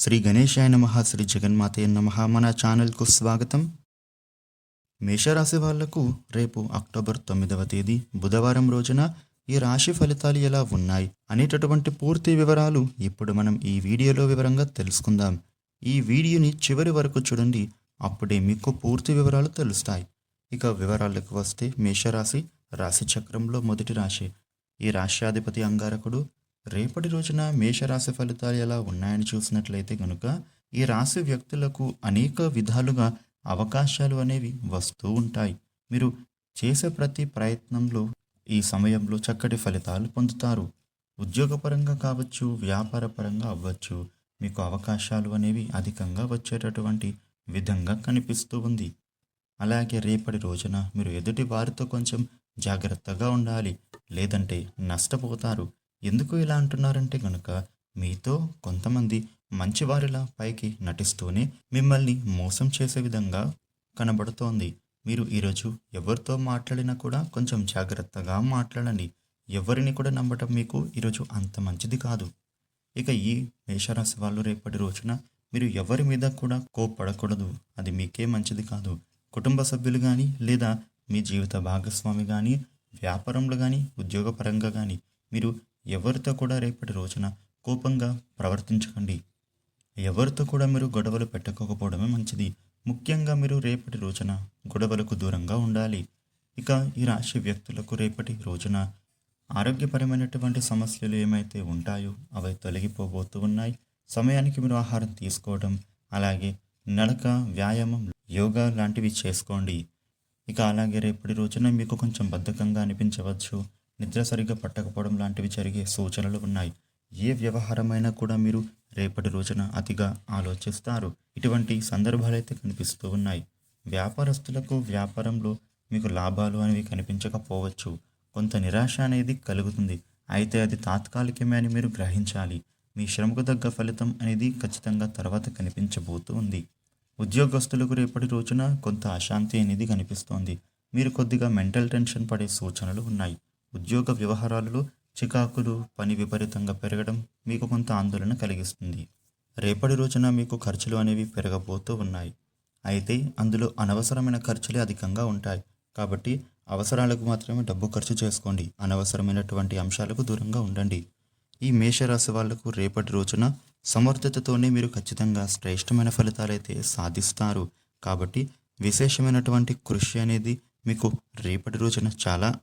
శ్రీ గణేశాయ నమ శ్రీ జగన్మాతే నమ. మన ఛానల్కు స్వాగతం. మేషరాశి వాళ్ళకు రేపు అక్టోబర్ తొమ్మిదవ తేదీ బుధవారం రోజున ఈ రాశి ఫలితాలు ఎలా ఉన్నాయి అనేటటువంటి పూర్తి వివరాలు ఇప్పుడు మనం ఈ వీడియోలో వివరంగా తెలుసుకుందాం. ఈ వీడియోని చివరి వరకు చూడండి అప్పుడే మీకు పూర్తి వివరాలు తెలుస్తాయి. ఇక వివరాలకు వస్తే మేషరాశి రాశి చక్రంలో మొదటి రాశి. ఈ రాశ్యాధిపతి అంగారకుడు రేపటి రోజున మేషరాశి ఫలితాలు ఎలా ఉన్నాయని చూసినట్లయితే కనుక ఈ రాశి వ్యక్తులకు అనేక విధాలుగా అవకాశాలు అనేవి వస్తూ ఉంటాయి. మీరు చేసే ప్రతి ప్రయత్నంలో ఈ సమయంలో చక్కటి ఫలితాలు పొందుతారు. ఉద్యోగపరంగా కావచ్చు వ్యాపారపరంగా అవ్వచ్చు మీకు అవకాశాలు అనేవి అధికంగా వచ్చేటటువంటి విధంగా కనిపిస్తూ ఉంది. అలాగే రేపటి రోజున మీరు ఎదుటి వారితో కొంచెం జాగ్రత్తగా ఉండాలి. లేదంటే నష్టపోతారు. ఎందుకు ఇలా అంటున్నారంటే కనుక మీతో కొంతమంది మంచివారిలా పైకి నటిస్తూనే మిమ్మల్ని మోసం చేసే విధంగా కనబడుతోంది. మీరు ఈరోజు ఎవరితో మాట్లాడినా కూడా కొంచెం జాగ్రత్తగా మాట్లాడండి. ఎవరిని కూడా నమ్మటం మీకు ఈరోజు అంత మంచిది కాదు. ఇక ఈ మేషరాశి వాళ్ళు రేపటి రోజున మీరు ఎవరి మీద కూడా కోప్పడకూడదు. అది మీకే మంచిది కాదు. కుటుంబ సభ్యులు కానీ లేదా మీ జీవిత భాగస్వామి కానీ వ్యాపారంలో కానీ ఉద్యోగపరంగా కానీ మీరు ఎవరితో కూడా రేపటి రోజున కోపంగా ప్రవర్తించకండి. ఎవరితో కూడా మీరు గొడవలు పెట్టుకోకపోవడమే మంచిది. ముఖ్యంగా మీరు రేపటి రోజున గొడవలకు దూరంగా ఉండాలి. ఇక ఈ రాశి వ్యక్తులకు రేపటి రోజున ఆరోగ్యపరమైనటువంటి సమస్యలు ఏమైతే ఉంటాయో అవి తొలగిపోబోతూ ఉన్నాయి. సమయానికి మీరు ఆహారం తీసుకోవడం అలాగే నడక వ్యాయామం యోగా లాంటివి చేసుకోండి. ఇక అలాగే రేపటి రోజున మీకు కొంచెం బద్ధకంగా అనిపించవచ్చు. నిద్ర సరిగ్గా పట్టకపోవడం లాంటివి జరిగే సూచనలు ఉన్నాయి. ఏ వ్యవహారమైనా కూడా మీరు రేపటి రోజున అతిగా ఆలోచిస్తారు. ఇటువంటి సందర్భాలైతే కనిపిస్తూ ఉన్నాయి. వ్యాపారస్తులకు వ్యాపారంలో మీకు లాభాలు అనేవి కనిపించకపోవచ్చు. కొంత నిరాశ అనేది కలుగుతుంది. అయితే అది తాత్కాలికమే అని మీరు గ్రహించాలి. మీ శ్రమకు తగ్గ ఫలితం అనేది ఖచ్చితంగా తర్వాత కనిపించబోతూ ఉంది. ఉద్యోగస్తులకు రేపటి రోజున కొంత అశాంతి అనేది కనిపిస్తోంది. మీరు కొద్దిగా మెంటల్ టెన్షన్ పడే సూచనలు ఉన్నాయి. ఉద్యోగ వ్యవహారాలలో చికాకులు పని విపరీతంగా పెరగడం మీకు కొంత ఆందోళన కలిగిస్తుంది. రేపటి రోజున మీకు ఖర్చులు అనేవి పెరగబోతూ ఉన్నాయి. అయితే అందులో అనవసరమైన ఖర్చులే అధికంగా ఉంటాయి. కాబట్టి అవసరాలకు మాత్రమే డబ్బు ఖర్చు చేసుకోండి. అనవసరమైనటువంటి అంశాలకు దూరంగా ఉండండి. ఈ మేషరాశి వాళ్ళకు రేపటి రోజున సమర్థతతోనే మీరు ఖచ్చితంగా శ్రేష్టమైన ఫలితాలైతే సాధిస్తారు. కాబట్టి విశేషమైనటువంటి కృషి అనేది మీకు రేపటి రోజున చాలా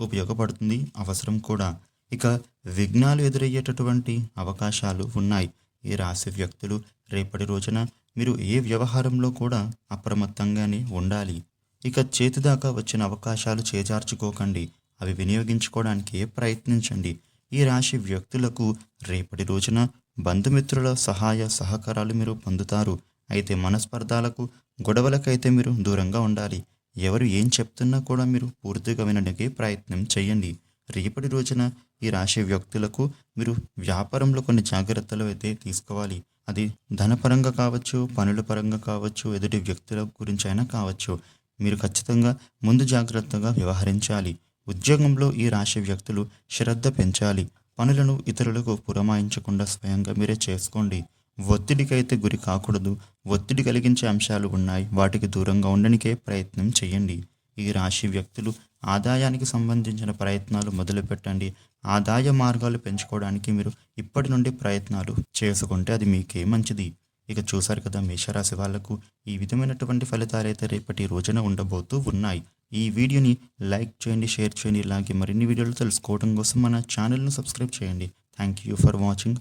ఉపయోగపడుతుంది. అవసరం కూడా. ఇక విఘ్నాలు ఎదురయ్యేటటువంటి అవకాశాలు ఉన్నాయి. ఈ రాశి వ్యక్తులు రేపటి రోజున మీరు ఏ వ్యవహారంలో కూడా అప్రమత్తంగానే ఉండాలి. ఇక చేతిదాకా వచ్చిన అవకాశాలు చేజార్చుకోకండి. అవి వినియోగించుకోవడానికి ప్రయత్నించండి. ఈ రాశి వ్యక్తులకు రేపటి రోజున బంధుమిత్రుల సహాయ సహకారాలు మీరు పొందుతారు. అయితే మనస్పర్ధాలకు గొడవలకైతే మీరు దూరంగా ఉండాలి. ఎవరు ఏం చెప్తున్నా కూడా మీరు పూర్తిగా వినడానికి ప్రయత్నం చేయండి. రేపటి రోజున ఈ రాశి వ్యక్తులకు మీరు వ్యాపారంలో కొన్ని జాగ్రత్తలు అయితే తీసుకోవాలి. అది ధనపరంగా కావచ్చు పనుల పరంగా కావచ్చు ఎదుటి వ్యక్తుల గురించి అయినా కావచ్చు. మీరు ఖచ్చితంగా ముందు జాగ్రత్తగా వ్యవహరించాలి. ఉద్యోగంలో ఈ రాశి వ్యక్తులు శ్రద్ధ పెంచాలి. పనులను ఇతరులకు పురమాయించకుండా స్వయంగా మీరే చేసుకోండి. ఒత్తిడికైతే గురి కాకూడదు. ఒత్తిడి కలిగించే అంశాలు ఉన్నాయి. వాటికి దూరంగా ఉండనికే ప్రయత్నం చేయండి. ఈ రాశి వ్యక్తులు ఆదాయానికి సంబంధించిన ప్రయత్నాలు మొదలుపెట్టండి. ఆదాయ మార్గాలు పెంచుకోవడానికి మీరు ఇప్పటి నుండి ప్రయత్నాలు చేసుకుంటే అది మీకే మంచిది. ఇక చూశారు కదా మేషరాశి వాళ్ళకు ఈ విధమైనటువంటి ఫలితాలు అయితే రేపటి రోజున ఉండబోతూ ఉన్నాయి. ఈ వీడియోని లైక్ చేయండి షేర్ చేయండి. ఇలాగే మరిన్ని వీడియోలు తెలుసుకోవడం కోసం మన ఛానల్ను సబ్స్క్రైబ్ చేయండి. Thank you for watching.